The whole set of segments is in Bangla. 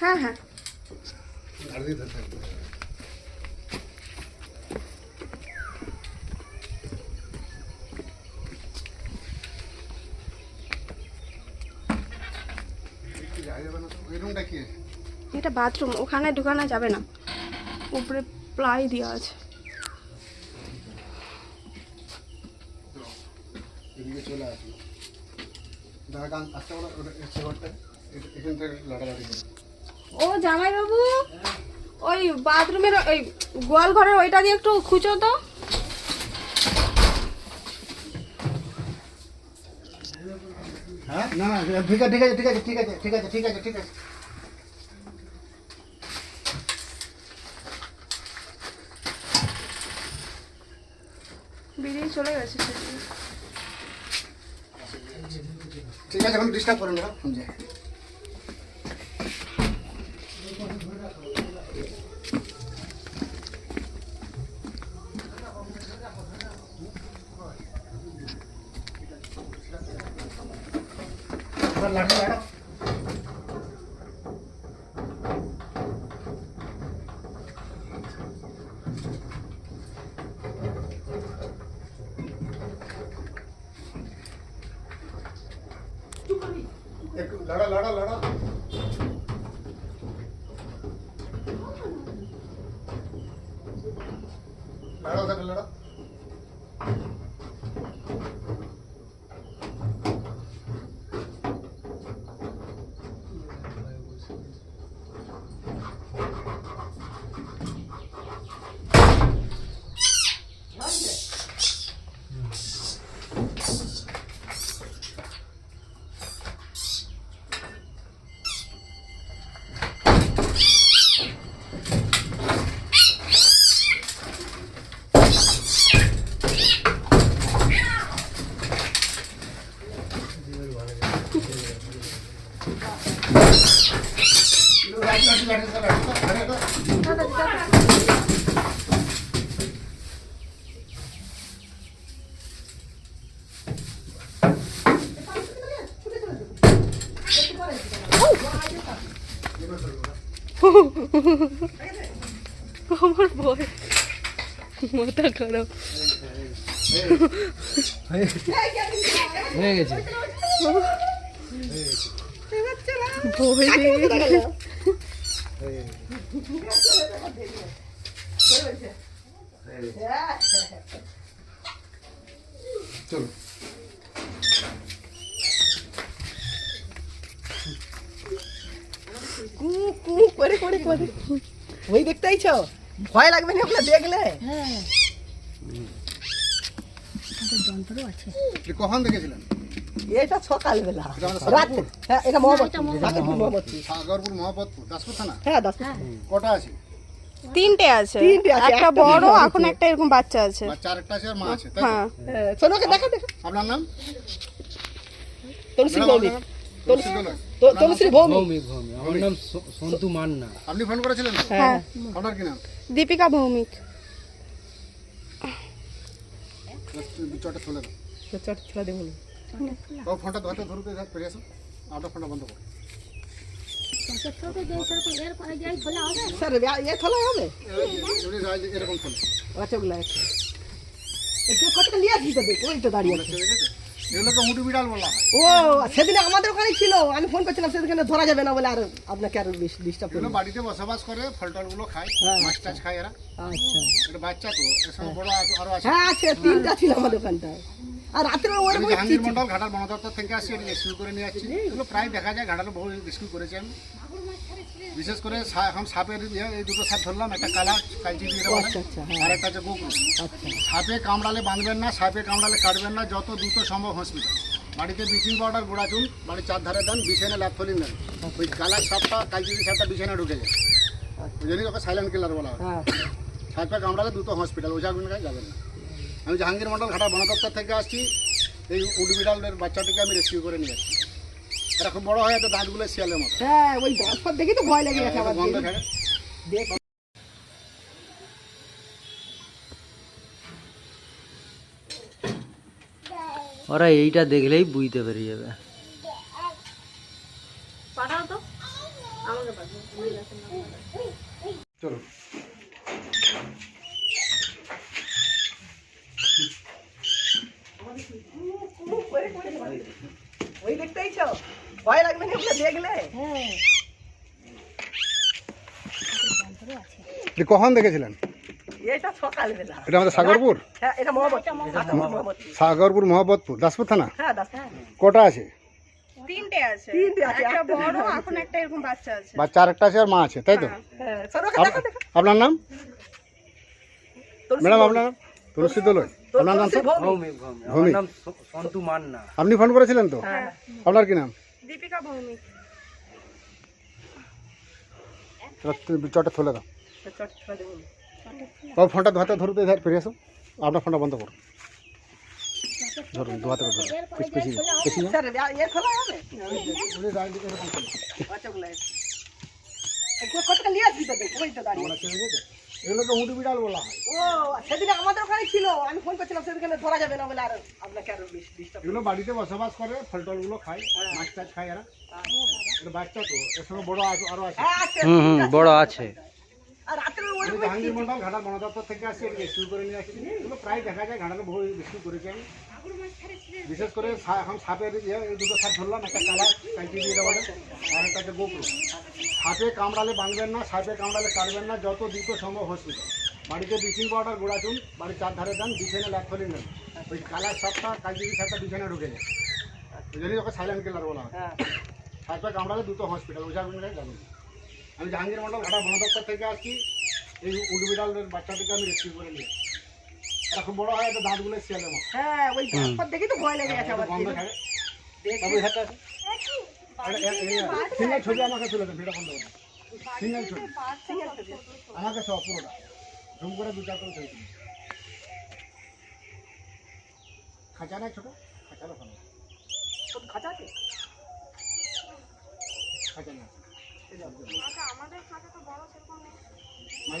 হ্যাঁ হ্যাঁ। এটা বাথরুম, ওখানে ঢুকানো যাবে না। উপরে প্লাই দেওয়া আছে। চলে আসলো দাদা গান আসতে এখান থেকে করে। ও জামাইবাবু ওই বাথরুমের ওই গোয়াল ঘরের ওইটা দিয়ে একটু খুঁজো তো। হ্যাঁ না না ঠিক আছে ঠিক আছে ঠিক আছে ঠিক আছে ঠিক আছে ঠিক আছে ঠিক আছে। বেরিয়ে চলে গেছে ঠিক আছে এখন ডিস্টার্ব করেন না ফোন যায় लड़ा लड़ा लड़ा। মাথা খারাপ। হয়ে গেছে কু কু করে করে করে ওই দেখতে আইছো? ভয় লাগবে না ওগুলো দেখলে? এটা কখন দেখেছিলেন? এটা সকালবেলা। এটা হ্যাঁ এটা মহম্মদপুর সাগরপুর মহাপতপুর দাসপুর থানা? হ্যাঁ দাস কটা আছে? তিনটে আছে। তিনটে আছে, একটা বড় এখন একটা এরকম বাচ্চা আছে। আছে আর মা আছে হ্যাঁ। হ্যাঁ, দেখা দেখা। আপনার নাম? তনুশ্রী ম্যাডাম, ভৌমিক আপনার নাম? তুলসী দোলয়। তো- তনুশ্রী ভৌমিক ভৌমিক ভৌমিক আমার নাম স- সন্তু মান্না। আপনি ফোন করেছিলেন? তো? হ্যাঁ। আপনার কি নাম? দীপিকা ভৌমিক। দু চারটে খুলে দাও। তো চট ছেড়ে দেবো। না। ও ফোনটা ধরতে ধরতে যা পেরে আসো আপনার ফোনটা বন্ধ করো। স্যার এ- এ খোলা হবে? এমনি রাজ- এরকম ফোন আচ্ছা ওগুলো আছে একটু কতটা নিয়ে আসি তো দেখ ওই তো দাঁড়িয়ে আছে। দেখেছ এগুলোকে মুটু বিড়াল বলা হয়। ও সেদিন আমাদের ওখানে ছিল। আমি ফোন করছিলাম সেদিন ধরা যাবে না বলে আর আপনাকে আর ডিস্টার্ব করল বাড়িতে বসবাস করে ফল টলগুলো খায় হ্যাঁ। মাছ টাছ খায় এরা। আচ্ছা। এটা বাচ্চা তো এর সঙ্গে বড় আরো- আরও আছে। হ্যাঁ আছে তিনটা ছিল আমার দোকানটায় আর রাত্রে ওরকম জাহাঙ্গীর মন্ডল ঘাটাল বন দপ্তর থেকে আসছি এটি রেস্কিউ করে নিয়ে যাচ্ছি। এগুলো প্রায় দেখা যায় ঘাটালে বহু রেস্কিউ করেছি আমি। বিশেষ করে এখন সাপের ইয়ে, এই দুটো সাপ ধরলাম একটা কালা কালচি আচ্ছা, আচ্ছা, হ্যাঁ। আর একটা হচ্ছে গোকুল আচ্ছা। সাপে কামড়ালে বাঁধবেন না সাপে কামড়ালে কাটবেন না যত দ্রুত সম্ভব হসপিটাল বাড়িতে ব্লিচিং পাউডার গোড়া চুন বাড়ির চার ধারে দেন বিছানে ল্যাপথলিন দেন। ওই কালার সাপটা কালচি সাপটা বিছানে ঢুকে যায়। ওই জন্যই ওকে সাইলেন্ট কিলার বলা হয়। হ্যাঁ। সাপে কামড়ালে দ্রুত হসপিটাল কাছে যাবেন না। আমি জাহাঙ্গীর মন্ডল ঘাটা বন দপ্তর থেকে আসছি। এই উডবিড়ালের বাচ্চাটিকে আমি রেস্কিউ করে নিয়ে যাচ্ছি এটা খুব বড় হয় দাঁতগুলো শিয়ালের মতো। হ্যাঁ ওই গাছ ফাত দেখি তো ভয় লেগে গেছে আমার গন্ধ ছাড়ে দেখ। ওরা এইটা দেখলেই বুঝতে পেরে যাবে। পাঠাও তো। আমাকে করে করে ওই ভয় লাগবে না দেখলে? কখন দেখেছিলেন? এটা সকালবেলা। এটা আমাদের সাগরপুর? হ্যাঁ এটা সাগরপুর মোহাম্মদপুর দাসপুর থানা? হ্যাঁ কটা আছে? তিনটে আছে। তিনটে আছে, একটা একটা বড় বড় এখন একটা এরকম বাচ্চা আছে। বাচ্চা আরেকটা আছে আর মা আছে তাই তো? হ্যাঁ। আপনার নাম? ম্যাডাম আপনার নাম? তুলসী তুল- আপনার নাম তুলসী স্যার বৌদি। ভৌমিক ভৌমিক আমার ভৌমিক। নাম স- সন্তু মান্না আপনি ফোন করেছিলেন তো হ্যাঁ আপনার কি নাম দীপিকা ভৌমিক চটে তুলে দাও চট চট দেবো। ও ফোনটা দু হাতে ধরতে ধার ফিরে আসো আপনার ফোনটা বন্ধ করুন ধরুন দু হাতে করে ধরুন পিছ পিছিয়ে যাও, পিছিয়ে যাও। স্যার এ খোলা হবে আচ্ছা গুলো কতটা নিয়ে আসবি তো দেখো ওই তো দাঁড়িয়ে আমরা ছেড়ে দিতে? এগুলোকে উঁটু বিড়াল বলা হয় ও সেদিন আমাদের ওখানে ছিল আমি ফোন করছিলাম সেদিন ধরা যাবে না। বলে আর আপনাকে আরও ডিস্টার্ব এগুলো বাড়িতে বসবাস করে ফল টলগুলো খায় মাছ টাছ খায় এরা। এটা বাচ্চা তো এর সঙ্গে বড় আরও আরও আছে। হ্যাঁ আছে। হুম হুম বড় আছে। আর রাত্রে ওই জাহাঙ্গীর মন্ডল ঘাটা বন দপ্তর থেকে রেস্কিউ করে নিয়ে এগুলো প্রায় দেখা যায় ঘাটাতে বহু রেস্কিউ করেছি আমি। বিশেষ করে এখন সাপের ইয়ে দুটো সাপ ধরলাম একটা কালা কাঁচি দিয়ে দেওয়া আর একটা গোপ্র। সাপে কামড়ালে বাঁধবেন না সাপে কামড়ালে কাটবেন না যত দ্রুত সম্ভব হসপিটাল। বাড়িতে ব্লিচিং পাউডার গোড়া চুন বাড়ির চার ধারে দেন বিছানে ল্যাপথলিন দেন ওই কালার সাপটা কাঁচি সাপটা বিছানে ঢুকে যায়। ওই জন্যই ওকে সাইলেন্ট কিলার বলা হয়। হ্যাঁ। সাপে কামড়ালে দুটো হসপিটাল ওঝা মিলে যাবেন আমি জাহাঙ্গীর মন্ডল ঘাটা বন দপ্তর থেকে আসছি। এই উডবিড়ালের বাচ্চাটিকে আমি রেস্কিউ করে নিয়ে আসছি। এটা খুব বড় হয় এটা দাঁতগুলো শিয়ালে মতো। হ্যাঁ ওই তারপর দেখি তো ভয় লেগে গেছে আমার বন্ধ থাকে। তবে হাতে সিঙ্গেল ছবি আমাকে তুলে দেন ভিডিও বন্ধ করে সিঙ্গেল ছবি। আমাকে সব পুরোটা। জুম করে দু চার করে তুলি খাঁচা না ছোট? খাঁচা না খাঁচা আছে? খাঁচা না আমাদের খাতা তো বড় সেরকম নেই।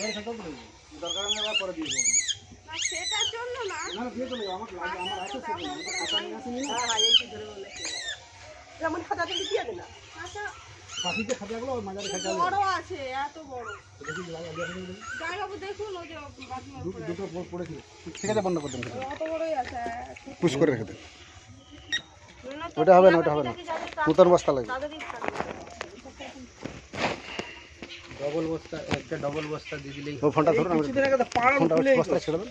খাঁচা তো দরকার আমি আবার করে দিয়ে দেবো। না সেটার জন্য না। না না দিয়ে চলে আমার লাগে আমার আছে সেখানে খাঁচা নিয়ে আসেনি। হ্যাঁ হ্যাঁ এই কি ধরে বলেছে এমন খাঁচা থেকে দিয়ে দেবে না? আচ্ছা পাখিতে খাঁচাগুলো মাঝারি খাঁচা বড় আছে এত বড় দেখি লাগে আগে দেখি দেখি। যাই বাবু দেখুন ওই যে বাথরুমের উপরে দুটো পড়ে- পড়েছিল ঠিক আছে বন্ধ করে দেন। অত বড়ই আছে পুশ করে রেখে দেন। ওটা হবে না ওটা হবে না। নতুন বস্তা লাগবে। ডবল বস্তা একটা ডবল বস্তা দিয়ে দিলেই ও ফোনটা ধরুন আমি কিছুদিন আগে তো পাড়া ফোনটা বস্তা ছেড়ে দেন।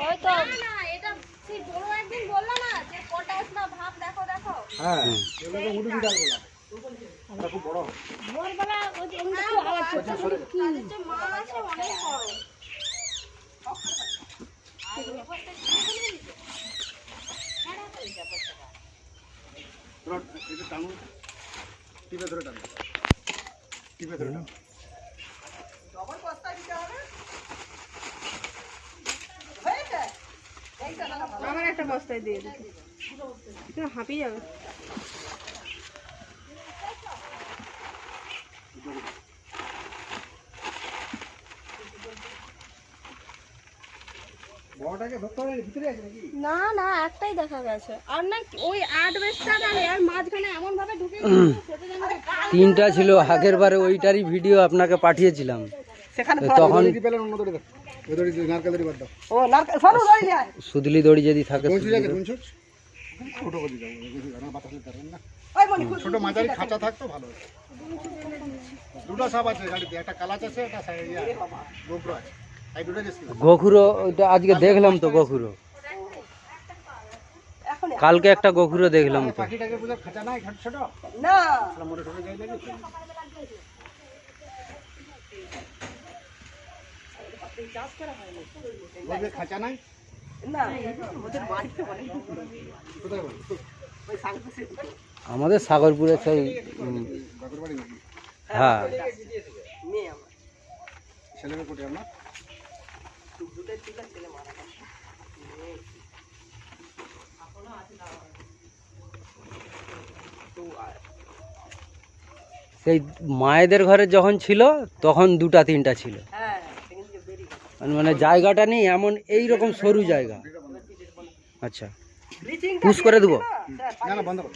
ওই তো না এটা সেই বড় একদিন বললা না যে কটা না ভাব দেখো দেখো। হ্যাঁ। এগুলোকে উডু বিড়াল বলা। এটা খুব বড় হয়। ভোরবেলা ওই যে একটু আওয়াজ করছে তাদের যে মা আছে অনেক বড় ধরো, এটা টানুন। টিপে ধরে টানুন। টিপে ধরে টানুন। ডবল বস্তা দিতে হবে আমার একটা বস্তায় দিয়ে দিতে হাঁপিয়ে যাবে না না একটাই দেখা গেছে। আর না ওই আট বেশটা আর মাঝখানে এমন ভাবে ঢুকে তিনটা ছিল আগের বারে ওইটারই ভিডিও আপনাকে পাঠিয়েছিলাম। সেখানে তখন সুদলি দড়ি যদি থাকে ছোট মনি মাঝারি খাঁচা থাকতো ভালো। দুটো সাপ আছে গাড়িতে একটা কালাচ আছে একটা আছে, গখুরো ওইটা আজকে দেখলাম তো গখুরো কালকে একটা গখুরো দেখলাম তো। খাঁচা নাই না। খাঁচা নাই? ওদের বাড়িতে আমাদের সাগরপুরে সেই হ্যাঁ। সেই মায়েদের ঘরে যখন ছিল, তখন দুটা তিনটা ছিল। মানে- জায়গাটা নেই, এমন এই রকম সরু জায়গা। আচ্ছা। পুশ করে দেবো না না বন্ধ করো